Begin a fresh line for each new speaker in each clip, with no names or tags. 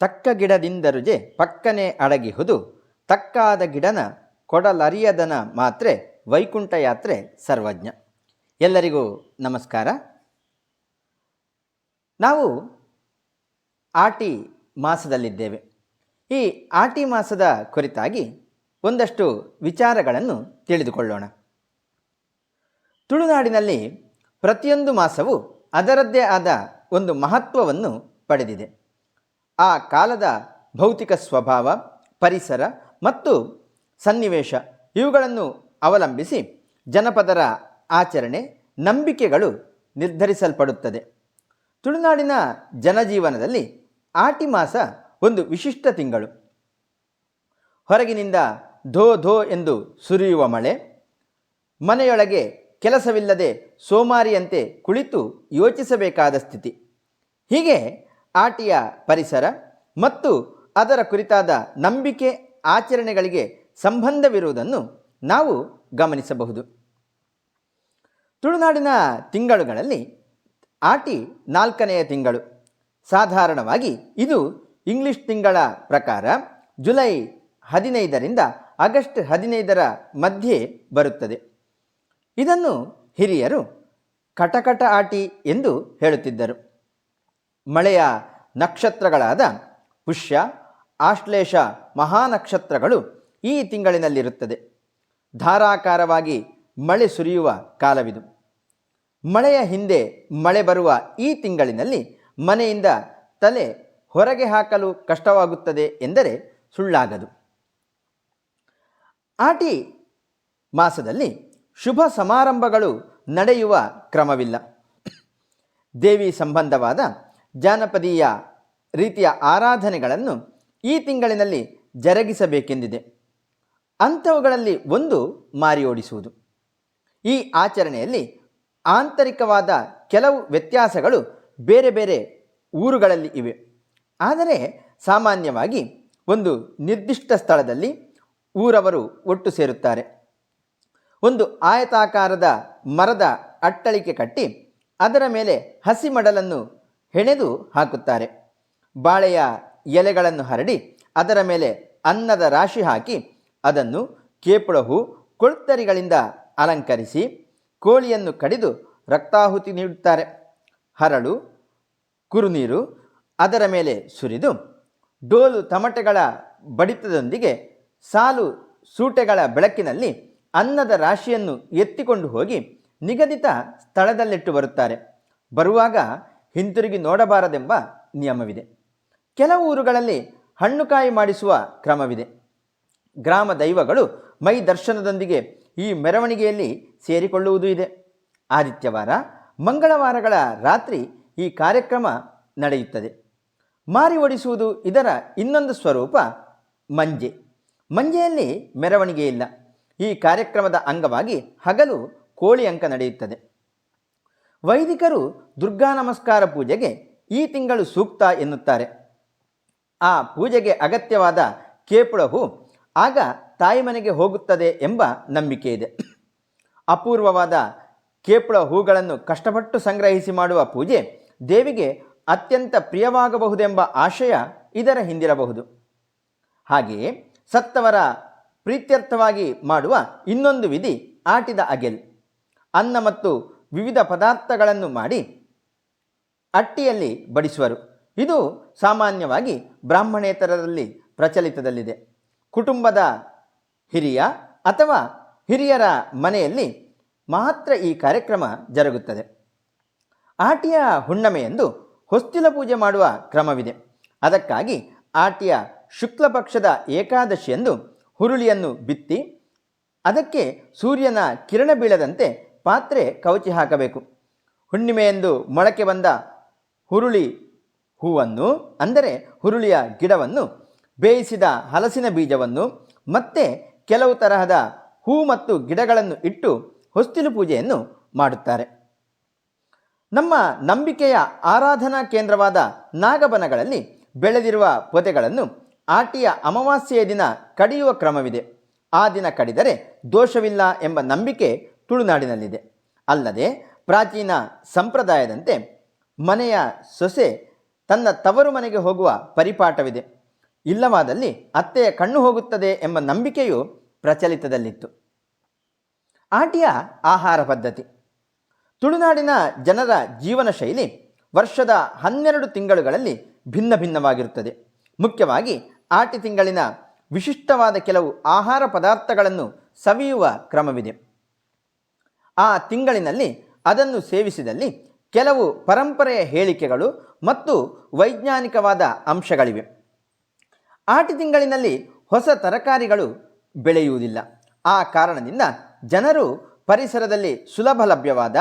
ತಕ್ಕ ಗಿಡದಿಂದರುಜೆ ಪಕ್ಕನೆ ಅಡಗಿಹುದು, ತಕ್ಕಾದ ಗಿಡನ ಕೊಡಲರಿಯದನ ಮಾತ್ರೆ ವೈಕುಂಠ ಯಾತ್ರೆ ಸರ್ವಜ್ಞ. ಎಲ್ಲರಿಗೂ ನಮಸ್ಕಾರ. ನಾವು ಆಟಿ ಮಾಸದಲ್ಲಿದ್ದೇವೆ. ಈ ಆಟಿ ಮಾಸದ ಕುರಿತಾಗಿ ಒಂದಷ್ಟು ವಿಚಾರಗಳನ್ನು ತಿಳಿದುಕೊಳ್ಳೋಣ. ತುಳುನಾಡಿನಲ್ಲಿ ಪ್ರತಿಯೊಂದು ಮಾಸವು ಅದರದ್ದೇ ಆದ ಒಂದು ಮಹತ್ವವನ್ನು ಪಡೆದಿದೆ. ಆ ಕಾಲದ ಭೌತಿಕ ಸ್ವಭಾವ, ಪರಿಸರ ಮತ್ತು ಸನ್ನಿವೇಶ ಇವುಗಳನ್ನು ಅವಲಂಬಿಸಿ ಜನಪದರ ಆಚರಣೆ ನಂಬಿಕೆಗಳು ನಿರ್ಧರಿಸಲ್ಪಡುತ್ತದೆ. ತುಳುನಾಡಿನ ಜನಜೀವನದಲ್ಲಿ ಆಟಿ ಮಾಸ ಒಂದು ವಿಶಿಷ್ಟ ತಿಂಗಳು. ಹೊರಗಿನಿಂದ ಧೋ ಧೋ ಎಂದು ಸುರಿಯುವ ಮಳೆ, ಮನೆಯೊಳಗೆ ಕೆಲಸವಿಲ್ಲದೆ ಸೋಮಾರಿಯಂತೆ ಕುಳಿತು ಯೋಚಿಸಬೇಕಾದ ಸ್ಥಿತಿ. ಹೀಗೆ ಆಟಿಯ ಪರಿಸರ ಮತ್ತು ಅದರ ಕುರಿತಾದ ನಂಬಿಕೆ ಆಚರಣೆಗಳಿಗೆ ಸಂಬಂಧವಿರುವುದನ್ನು ನಾವು ಗಮನಿಸಬಹುದು. ತುಳುನಾಡಿನ ತಿಂಗಳುಗಳಲ್ಲಿ ಆಟಿ ನಾಲ್ಕನೆಯ ತಿಂಗಳು. ಸಾಧಾರಣವಾಗಿ ಇದು ಇಂಗ್ಲಿಷ್ ತಿಂಗಳ ಪ್ರಕಾರ ಜುಲೈ ಹದಿನೈದರಿಂದ ಆಗಸ್ಟ್ ಹದಿನೈದರ ಮಧ್ಯೆ ಬರುತ್ತದೆ. ಇದನ್ನು ಹಿರಿಯರು ಕಟಕಟ ಆಟಿ ಎಂದು ಹೇಳುತ್ತಿದ್ದರು. ಮಳೆಯ ನಕ್ಷತ್ರಗಳಾದ ಪುಷ್ಯ, ಆಶ್ಲೇಷ, ಮಹಾನಕ್ಷತ್ರಗಳು ಈ ತಿಂಗಳಿನಲ್ಲಿರುತ್ತದೆ. ಧಾರಾಕಾರವಾಗಿ ಮಳೆ ಸುರಿಯುವ ಕಾಲವಿದು. ಮಳೆಯ ಹಿಂದೆ ಮಳೆ ಬರುವ ಈ ತಿಂಗಳಿನಲ್ಲಿ ಮನೆಯಿಂದ ತಲೆ ಹೊರಗೆ ಹಾಕಲು ಕಷ್ಟವಾಗುತ್ತದೆ ಎಂದರೆ ಸುಳ್ಳಾಗದು. ಆಟಿ ಮಾಸದಲ್ಲಿ ಶುಭ ಸಮಾರಂಭಗಳು ನಡೆಯುವ ಕ್ರಮವಿಲ್ಲ. ದೇವಿ ಸಂಬಂಧವಾದ ಜಾನಪದೀಯ ರೀತಿಯ ಆರಾಧನೆಗಳನ್ನು ಈ ತಿಂಗಳಿನಲ್ಲಿ ಜರುಗಿಸಬೇಕೆಂದಿದೆ. ಅಂಥವುಗಳಲ್ಲಿ ಒಂದು ಮಾರಿ ಓಡಿಸುವುದು. ಈ ಆಚರಣೆಯಲ್ಲಿ ಆಂತರಿಕವಾದ ಕೆಲವು ವ್ಯತ್ಯಾಸಗಳು ಬೇರೆ ಬೇರೆ ಊರುಗಳಲ್ಲಿ ಇವೆ. ಆದರೆ ಸಾಮಾನ್ಯವಾಗಿ ಒಂದು ನಿರ್ದಿಷ್ಟ ಸ್ಥಳದಲ್ಲಿ ಊರವರು ಒಟ್ಟು ಸೇರುತ್ತಾರೆ. ಒಂದು ಆಯತಾಕಾರದ ಮರದ ಅಟ್ಟಳಿಕೆ ಕಟ್ಟಿ ಅದರ ಮೇಲೆ ಹಸಿ ಮಡಲನ್ನು ಹೆಣೆದು ಹಾಕುತ್ತಾರೆ. ಬಾಳೆಯ ಎಲೆಗಳನ್ನು ಹರಡಿ ಅದರ ಮೇಲೆ ಅನ್ನದ ರಾಶಿ ಹಾಕಿ ಅದನ್ನು ಕೇಪುಳಹು ಕೊಳ್ತರಿಗಳಿಂದ ಅಲಂಕರಿಸಿ ಕೋಳಿಯನ್ನು ಕಡಿದು ರಕ್ತಾಹುತಿ ನೀಡುತ್ತಾರೆ. ಹರಳು, ಕುರುನೀರು ಅದರ ಮೇಲೆ ಸುರಿದು ಡೋಲು ತಮಟೆಗಳ ಬಡಿತದೊಂದಿಗೆ ಸಾಲು ಸೂಟೆಗಳ ಬೆಳಕಿನಲ್ಲಿ ಅನ್ನದ ರಾಶಿಯನ್ನು ಎತ್ತಿಕೊಂಡು ಹೋಗಿ ನಿಗದಿತ ಸ್ಥಳದಲ್ಲಿಟ್ಟು ಬರುತ್ತಾರೆ. ಬರುವಾಗ ಹಿಂತಿರುಗಿ ನೋಡಬಾರದೆಂಬ ನಿಯಮವಿದೆ. ಕೆಲವು ಊರುಗಳಲ್ಲಿ ಹಣ್ಣುಕಾಯಿ ಮಾಡಿಸುವ ಕ್ರಮವಿದೆ. ಗ್ರಾಮ ದೈವಗಳು ಮೈ ದರ್ಶನದೊಂದಿಗೆ ಈ ಮೆರವಣಿಗೆಯಲ್ಲಿ ಸೇರಿಕೊಳ್ಳುವುದು ಇದೆ. ಆದಿತ್ಯವಾರ, ಮಂಗಳವಾರಗಳ ರಾತ್ರಿ ಈ ಕಾರ್ಯಕ್ರಮ ನಡೆಯುತ್ತದೆ. ಮಾರಿ ಓಡಿಸುವುದು ಇದರ ಇನ್ನೊಂದು ಸ್ವರೂಪ ಮಂಜೆ. ಮಂಜೆಯಲ್ಲಿ ಮೆರವಣಿಗೆ ಇಲ್ಲ. ಈ ಕಾರ್ಯಕ್ರಮದ ಅಂಗವಾಗಿ ಹಗಲು ಕೋಳಿ ಅಂಕ ನಡೆಯುತ್ತದೆ. ವೈದಿಕರು ದುರ್ಗಾ ನಮಸ್ಕಾರ ಪೂಜೆಗೆ ಈ ತಿಂಗಳು ಸೂಕ್ತ ಎನ್ನುತ್ತಾರೆ. ಆ ಪೂಜೆಗೆ ಅಗತ್ಯವಾದ ಕೇಪುಳವು ಆಗ ತಾಯಿ ಮನೆಗೆ ಹೋಗುತ್ತದೆ ಎಂಬ ನಂಬಿಕೆ ಇದೆ. ಅಪೂರ್ವವಾದ ಕೇಪುಳ ಹೂಗಳನ್ನು ಕಷ್ಟಪಟ್ಟು ಸಂಗ್ರಹಿಸಿ ಮಾಡುವ ಪೂಜೆ ದೇವಿಗೆ ಅತ್ಯಂತ ಪ್ರಿಯವಾಗಬಹುದೆಂಬ ಆಶಯ ಇದರ ಹಿಂದಿರಬಹುದು. ಹಾಗೆಯೇ ಸತ್ತವರ ಪ್ರೀತ್ಯರ್ಥವಾಗಿ ಮಾಡುವ ಇನ್ನೊಂದು ವಿಧಿ ಆಟಿದ ಅಗೆಲ್. ಅನ್ನ ಮತ್ತು ವಿವಿಧ ಪದಾರ್ಥಗಳನ್ನು ಮಾಡಿ ಅಟ್ಟಿಯಲ್ಲಿ ಬಡಿಸುವರು. ಇದು ಸಾಮಾನ್ಯವಾಗಿ ಬ್ರಾಹ್ಮಣೇತರರಲ್ಲಿ ಪ್ರಚಲಿತದಲ್ಲಿದೆ. ಕುಟುಂಬದ ಹಿರಿಯ ಅಥವಾ ಹಿರಿಯರ ಮನೆಯಲ್ಲಿ ಮಾತ್ರ ಈ ಕಾರ್ಯಕ್ರಮ ಜರುಗುತ್ತದೆ. ಆಟಿಯ ಹುಣ್ಣಮೆಯೆಂದು ಹೊಸ್ತಿಲ ಪೂಜೆ ಮಾಡುವ ಕ್ರಮವಿದೆ. ಅದಕ್ಕಾಗಿ ಆಟಿಯ ಶುಕ್ಲ ಪಕ್ಷದ ಏಕಾದಶಿಯಂದು ಹುರುಳಿಯನ್ನು ಬಿತ್ತಿ, ಅದಕ್ಕೆ ಸೂರ್ಯನ ಕಿರಣ ಬೀಳದಂತೆ ಪಾತ್ರೆ ಕವಚಿ ಹಾಕಬೇಕು. ಹುಣ್ಣಿಮೆಯೆಂದು ಮೊಳಕೆ ಬಂದ ಹುರುಳಿ ಹೂವನ್ನು, ಅಂದರೆ ಹುರುಳಿಯ ಗಿಡವನ್ನು, ಬೇಯಿಸಿದ ಹಲಸಿನ ಬೀಜವನ್ನು, ಮತ್ತೆ ಕೆಲವು ತರಹದ ಹೂ ಮತ್ತು ಗಿಡಗಳನ್ನು ಇಟ್ಟು ಹೊಸ್ತಿಲು ಪೂಜೆಯನ್ನು ಮಾಡುತ್ತಾರೆ. ನಮ್ಮ ನಂಬಿಕೆಯ ಆರಾಧನಾ ಕೇಂದ್ರವಾದ ನಾಗಬನಗಳಲ್ಲಿ ಬೆಳೆದಿರುವ ಪೊದೆಗಳನ್ನು ಆಟಿಯ ಅಮಾವಾಸ್ಯೆಯ ದಿನ ಕಡಿಯುವ ಕ್ರಮವಿದೆ. ಆ ದಿನ ಕಡಿದರೆ ದೋಷವಿಲ್ಲ ಎಂಬ ನಂಬಿಕೆ ತುಳುನಾಡಿನಲ್ಲಿದೆ. ಅಲ್ಲದೆ ಪ್ರಾಚೀನ ಸಂಪ್ರದಾಯದಂತೆ ಮನೆಯ ಸೊಸೆ ತನ್ನ ತವರು ಮನೆಗೆ ಹೋಗುವ ಪರಿಪಾಠವಿದೆ. ಇಲ್ಲವಾದಲ್ಲಿ ಅತ್ತೆಯ ಕಣ್ಣು ಹೋಗುತ್ತದೆ ಎಂಬ ನಂಬಿಕೆಯು ಪ್ರಚಲಿತದಲ್ಲಿತ್ತು. ಆಟಿಯ ಆಹಾರ ಪದ್ಧತಿ. ತುಳುನಾಡಿನ ಜನರ ಜೀವನ ಶೈಲಿ ವರ್ಷದ ಹನ್ನೆರಡು ತಿಂಗಳುಗಳಲ್ಲಿ ಭಿನ್ನ ಭಿನ್ನವಾಗಿರುತ್ತದೆ. ಮುಖ್ಯವಾಗಿ ಆಟಿ ತಿಂಗಳಿನ ವಿಶಿಷ್ಟವಾದ ಕೆಲವು ಆಹಾರ ಪದಾರ್ಥಗಳನ್ನು ಸವಿಯುವ ಕ್ರಮವಿದೆ. ಆ ತಿಂಗಳಿನಲ್ಲಿ ಅದನ್ನು ಸೇವಿಸಿದಲ್ಲಿ ಕೆಲವು ಪರಂಪರೆಯ ಹೇಳಿಕೆಗಳು ಮತ್ತು ವೈಜ್ಞಾನಿಕವಾದ ಅಂಶಗಳಿವೆ. ಆಟಿ ತಿಂಗಳಿನಲ್ಲಿ ಹೊಸ ತರಕಾರಿಗಳು ಬೆಳೆಯುವುದಿಲ್ಲ. ಆ ಕಾರಣದಿಂದ ಜನರು ಪರಿಸರದಲ್ಲಿ ಸುಲಭ ಲಭ್ಯವಾದ,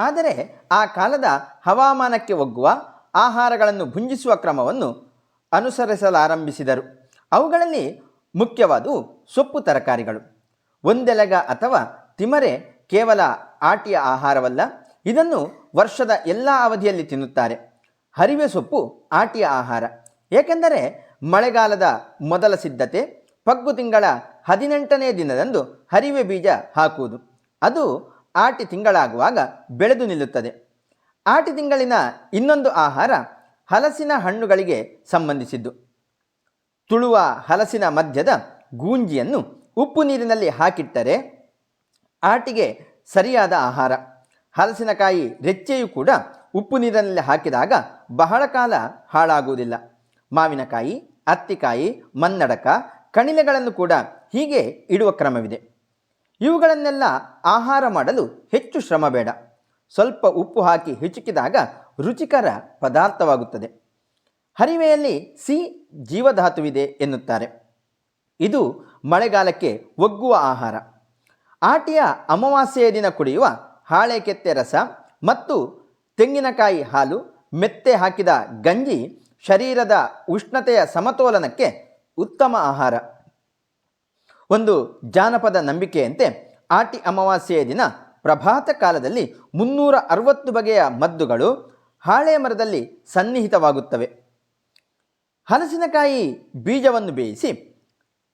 ಆದರೆ ಆ ಕಾಲದ ಹವಾಮಾನಕ್ಕೆ ಒಗ್ಗುವ ಆಹಾರಗಳನ್ನು ಭುಂಜಿಸುವ ಕ್ರಮವನ್ನು ಅನುಸರಿಸಲಾರಂಭಿಸಿದರು. ಅವುಗಳಲ್ಲಿ ಮುಖ್ಯವಾದವು ಸೊಪ್ಪು ತರಕಾರಿಗಳು. ಒಂದೆಲಗ ಅಥವಾ ತಿಮರೆ ಕೇವಲ ಆಟಿಯ ಆಹಾರವಲ್ಲ, ಇದನ್ನು ವರ್ಷದ ಎಲ್ಲ ಅವಧಿಯಲ್ಲಿ ತಿನ್ನುತ್ತಾರೆ. ಹರಿವೆ ಸೊಪ್ಪು ಆಟಿಯ ಆಹಾರ. ಏಕೆಂದರೆ ಮಳೆಗಾಲದ ಮೊದಲ ಸಿದ್ಧತೆ ಪಗ್ಗು ತಿಂಗಳ ಹದಿನೆಂಟನೇ ದಿನದಂದು ಹರಿವೆ ಬೀಜ ಹಾಕುವುದು. ಅದು ಆಟಿ ತಿಂಗಳಾಗುವಾಗ ಬೆಳೆದು ನಿಲ್ಲುತ್ತದೆ. ಆಟಿ ತಿಂಗಳಿನ ಇನ್ನೊಂದು ಆಹಾರ ಹಲಸಿನ ಹಣ್ಣುಗಳಿಗೆ ಸಂಬಂಧಿಸಿದ್ದು. ತುಳುವ ಹಲಸಿನ ಮಧ್ಯದ ಗೂಂಜಿಯನ್ನು ಉಪ್ಪು ನೀರಿನಲ್ಲಿ ಹಾಕಿಟ್ಟರೆ ಆಟಿಗೆ ಸರಿಯಾದ ಆಹಾರ. ಹಲಸಿನಕಾಯಿ ರೆಚ್ಚೆಯು ಕೂಡ ಉಪ್ಪು ನೀರಿನಲ್ಲಿ ಹಾಕಿದಾಗ ಬಹಳ ಕಾಲ ಹಾಳಾಗುವುದಿಲ್ಲ. ಮಾವಿನಕಾಯಿ, ಅತ್ತಿಕಾಯಿ, ಮನ್ನಡಕ ಕಣಿಲೆಗಳನ್ನು ಕೂಡ ಹೀಗೆ ಇಡುವ ಕ್ರಮವಿದೆ. ಇವುಗಳನ್ನೆಲ್ಲ ಆಹಾರ ಮಾಡಲು ಹೆಚ್ಚು ಶ್ರಮ ಬೇಡ ಸ್ವಲ್ಪ ಉಪ್ಪು ಹಾಕಿ ಹಿಚುಕಿದಾಗ ರುಚಿಕರ ಪದಾರ್ಥವಾಗುತ್ತದೆ. ಹರಿವೆಯಲ್ಲಿ ಸಿ ಜೀವಧಾತುವಿದೆ ಎನ್ನುತ್ತಾರೆ. ಇದು ಮಳೆಗಾಲಕ್ಕೆ ಒಗ್ಗುವ ಆಹಾರ. ಆಟಿಯ ಅಮಾವಾಸ್ಯೆಯ ದಿನ ಕುಡಿಯುವ ಹಾಳೆ ಕೆತ್ತೆ ರಸ ಮತ್ತು ತೆಂಗಿನಕಾಯಿ ಹಾಲು, ಮೆತ್ತೆ ಹಾಕಿದ ಗಂಜಿ ಶರೀರದ ಉಷ್ಣತೆಯ ಸಮತೋಲನಕ್ಕೆ ಉತ್ತಮ ಆಹಾರ. ಒಂದು ಜಾನಪದ ನಂಬಿಕೆಯಂತೆ ಆಟಿ ಅಮಾವಾಸ್ಯೆಯ ದಿನ ಪ್ರಭಾತ ಕಾಲದಲ್ಲಿ ಮುನ್ನೂರ ಅರವತ್ತು ಬಗೆಯ ಮದ್ದುಗಳು ಹಾಳೆ ಮರದಲ್ಲಿ ಸನ್ನಿಹಿತವಾಗುತ್ತವೆ. ಹಲಸಿನಕಾಯಿ ಬೀಜವನ್ನು ಬೇಯಿಸಿ,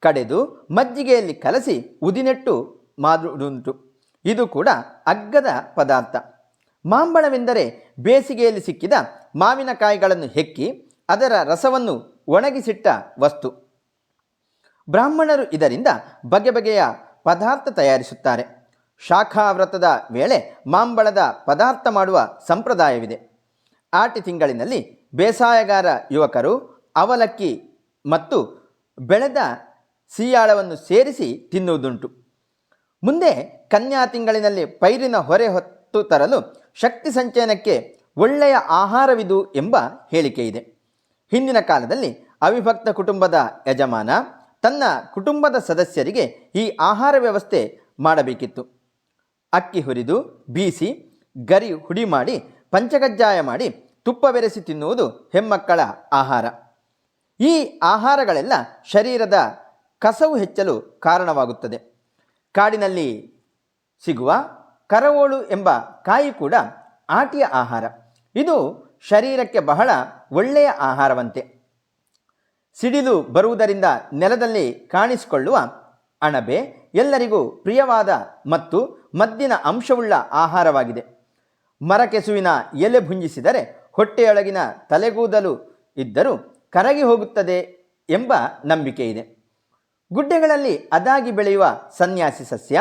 ಕಡೆದು ಮಜ್ಜಿಗೆಯಲ್ಲಿ ಕಲಸಿ, ಉದಿನೆಟ್ಟು ಮಾಡುವುದುಂಟು ಇದು ಕೂಡ ಅಗ್ಗದ ಪದಾರ್ಥ. ಮಾಂಬಳವೆಂದರೆ ಬೇಸಿಗೆಯಲ್ಲಿ ಸಿಕ್ಕಿದ ಮಾವಿನಕಾಯಿಗಳನ್ನು ಹೆಕ್ಕಿ ಅದರ ರಸವನ್ನು ಒಣಗಿಸಿಟ್ಟ ವಸ್ತು. ಬ್ರಾಹ್ಮಣರು ಇದರಿಂದ ಬಗೆ ಬಗೆಯ ಪದಾರ್ಥ ತಯಾರಿಸುತ್ತಾರೆ. ಶಾಖಾವ್ರತದ ವೇಳೆ ಮಾಂಬಳದ ಪದಾರ್ಥ ಮಾಡುವ ಸಂಪ್ರದಾಯವಿದೆ. ಆಟಿ ತಿಂಗಳಿನಲ್ಲಿ ಬೇಸಾಯಗಾರ ಯುವಕರು ಅವಲಕ್ಕಿ ಮತ್ತು ಬೆಳೆದ ಸಿಯಾಳವನ್ನು ಸೇರಿಸಿ ತಿನ್ನುವುದುಂಟು. ಮುಂದೆ ಕನ್ಯಾ ತಿಂಗಳಿನಲ್ಲಿ ಪೈರಿನ ಹೊರೆ ಹೊತ್ತು ತರಲು ಶಕ್ತಿ ಸಂಚಯನಕ್ಕೆ ಒಳ್ಳೆಯ ಆಹಾರವಿದು ಎಂಬ ಹೇಳಿಕೆ ಇದೆ. ಹಿಂದಿನ ಕಾಲದಲ್ಲಿ ಅವಿಭಕ್ತ ಕುಟುಂಬದ ಯಜಮಾನ ತನ್ನ ಕುಟುಂಬದ ಸದಸ್ಯರಿಗೆ ಈ ಆಹಾರ ವ್ಯವಸ್ಥೆ ಮಾಡಬೇಕಿತ್ತು. ಅಕ್ಕಿ ಹುರಿದು, ಬೀಸಿ, ಗರಿ ಹುಡಿ ಮಾಡಿ, ಪಂಚಗಜ್ಜಾಯ ಮಾಡಿ ತುಪ್ಪ ಬೆರೆಸಿ ತಿನ್ನುವುದು ಹೆಮ್ಮಕ್ಕಳ ಆಹಾರ. ಈ ಆಹಾರಗಳೆಲ್ಲ ಶರೀರದ ಕಸವು ಹೆಚ್ಚಲು ಕಾರಣವಾಗುತ್ತದೆ. ಕಾಡಿನಲ್ಲಿ ಸಿಗುವ ಕರವೋಳು ಎಂಬ ಕಾಯಿ ಕೂಡ ಆಟಿಯ ಆಹಾರ. ಇದು ಶರೀರಕ್ಕೆ ಬಹಳ ಒಳ್ಳೆಯ ಆಹಾರವಂತೆ. ಸಿಡಿಲು ಬರುವುದರಿಂದ ನೆಲದಲ್ಲಿ ಕಾಣಿಸಿಕೊಳ್ಳುವ ಅಣಬೆ ಎಲ್ಲರಿಗೂ ಪ್ರಿಯವಾದ ಮತ್ತು ಮದ್ದಿನ ಅಂಶವುಳ್ಳ ಆಹಾರವಾಗಿದೆ. ಮರಕೆಸುವಿನ ಎಲೆ ಭುಂಜಿಸಿದರೆ ಹೊಟ್ಟೆಯೊಳಗಿನ ತಲೆಗೂದಲು ಇದ್ದರೂ ಕರಗಿ ಹೋಗುತ್ತದೆ ಎಂಬ ನಂಬಿಕೆ ಇದೆ ಗುಡ್ಡೆಗಳಲ್ಲಿ ಅದಾಗಿ ಬೆಳೆಯುವ ಸನ್ಯಾಸಿ ಸಸ್ಯ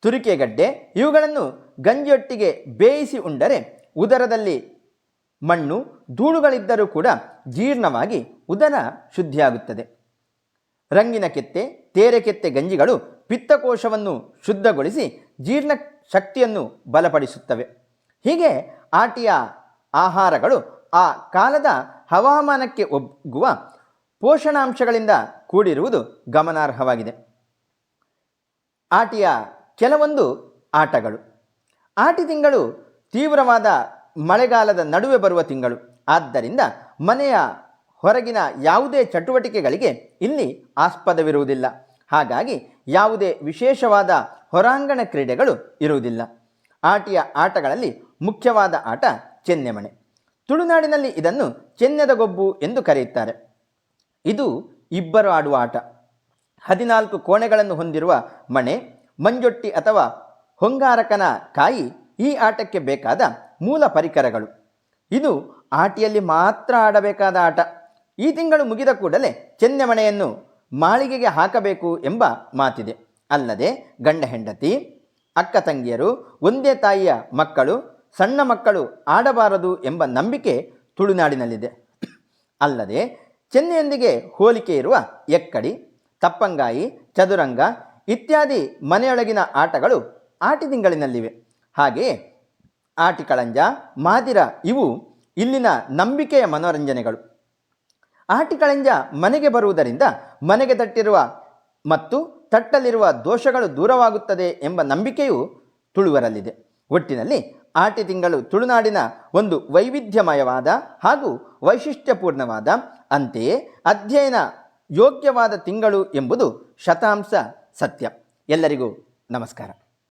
ತುರಿಕೆಗಡ್ಡೆ ಇವುಗಳನ್ನು ಗಂಜಿಯೊಟ್ಟಿಗೆ ಬೇಯಿಸಿ ಉಂಡರೆ ಉದರದಲ್ಲಿ ಮಣ್ಣು, ಧೂಳುಗಳಿದ್ದರೂ ಕೂಡ ಜೀರ್ಣವಾಗಿ ಉದರ ಶುದ್ಧಿಯಾಗುತ್ತದೆ. ರಂಗಿನ ಕೆತ್ತೆ, ತೇರೆ ಕೆತ್ತೆ ಗಂಜಿಗಳು ಪಿತ್ತಕೋಶವನ್ನು ಶುದ್ಧಗೊಳಿಸಿ ಜೀರ್ಣ ಶಕ್ತಿಯನ್ನು ಬಲಪಡಿಸುತ್ತವೆ. ಹೀಗೆ ಆಟಿಯ ಆಹಾರಗಳು ಆ ಕಾಲದ ಹವಾಮಾನಕ್ಕೆ ಒಗ್ಗುವ ಪೋಷಣಾಂಶಗಳಿಂದ ಕೂಡಿರುವುದು ಗಮನಾರ್ಹವಾಗಿದೆ. ಆಟಿಯ ಕೆಲವೊಂದು ಆಟಗಳು. ಆಟಿ ತಿಂಗಳು ತೀವ್ರವಾದ ಮಳೆಗಾಲದ ನಡುವೆ ಬರುವ ತಿಂಗಳು. ಆದ್ದರಿಂದ ಮನೆಯ ಹೊರಗಿನ ಯಾವುದೇ ಚಟುವಟಿಕೆಗಳಿಗೆ ಇಲ್ಲಿ ಆಸ್ಪದವಿರುವುದಿಲ್ಲ. ಹಾಗಾಗಿ ಯಾವುದೇ ವಿಶೇಷವಾದ ಹೊರಾಂಗಣ ಕ್ರೀಡೆಗಳು ಇರುವುದಿಲ್ಲ. ಆಟಿಯ ಆಟಗಳಲ್ಲಿ ಮುಖ್ಯವಾದ ಆಟ ಚೆನ್ನೆಮಣೆ. ತುಳುನಾಡಿನಲ್ಲಿ ಇದನ್ನು ಚೆನ್ನೆದ ಗೊಬ್ಬು ಎಂದು ಕರೆಯುತ್ತಾರೆ. ಇದು ಇಬ್ಬರು ಆಡುವ ಆಟ. ಹದಿನಾಲ್ಕು ಕೋಣೆಗಳನ್ನು ಹೊಂದಿರುವ ಮಣೆ, ಮಂಜೊಟ್ಟಿ ಅಥವಾ ಹೊಂಗಾರಕನ ಕಾಯಿ ಈ ಆಟಕ್ಕೆ ಬೇಕಾದ ಮೂಲ ಪರಿಕರಗಳು. ಇದು ಆಟಿಯಲ್ಲಿ ಮಾತ್ರ ಆಡಬೇಕಾದ ಆಟ. ಈ ತಿಂಗಳು ಮುಗಿದ ಕೂಡಲೇ ಚೆನ್ನೆಮಣೆಯನ್ನು ಮಾಳಿಗೆಗೆ ಹಾಕಬೇಕು ಎಂಬ ಮಾತಿದೆ. ಅಲ್ಲದೆ ಗಂಡ ಹೆಂಡತಿ, ಅಕ್ಕ ತಂಗಿಯರು, ಒಂದೇ ತಾಯಿಯ ಮಕ್ಕಳು, ಸಣ್ಣ ಮಕ್ಕಳು ಆಡಬಾರದು ಎಂಬ ನಂಬಿಕೆ ತುಳುನಾಡಿನಲ್ಲಿದೆ. ಅಲ್ಲದೆ ಚೆನ್ನೆಯೊಂದಿಗೆ ಹೋಲಿಕೆ ಇರುವ ಎಕ್ಕಡಿ, ತಪ್ಪಂಗಾಯಿ, ಚದುರಂಗ ಇತ್ಯಾದಿ ಮನೆಯೊಳಗಿನ ಆಟಗಳು ಆಟಿ ತಿಂಗಳಿನಲ್ಲಿವೆ ಹಾಗೆಯೇ ಆಟಿಕಳಂಜ, ಮಾದಿರ ಇವು ಇಲ್ಲಿನ ನಂಬಿಕೆಯ ಮನೋರಂಜನೆಗಳು. ಆಟಿಕಳಂಜ ಮನೆಗೆ ಬರುವುದರಿಂದ ಮನೆಗೆ ತಟ್ಟಿರುವ ಮತ್ತು ತಟ್ಟಲಿರುವ ದೋಷಗಳು ದೂರವಾಗುತ್ತದೆ ಎಂಬ ನಂಬಿಕೆಯು ತುಳುವರಲ್ಲಿದೆ. ಒಟ್ಟಿನಲ್ಲಿ ಆಟಿ ತಿಂಗಳು ತುಳುನಾಡಿನ ಒಂದು ವೈವಿಧ್ಯಮಯವಾದ ಹಾಗೂ ವೈಶಿಷ್ಟ್ಯಪೂರ್ಣವಾದ ಅಂತೆಯೇ ಅಧ್ಯಯನ ಯೋಗ್ಯವಾದ ತಿಂಗಳು ಎಂಬುದು ಶತಾಂಶ ಸತ್ಯ. ಎಲ್ಲರಿಗೂ ನಮಸ್ಕಾರ.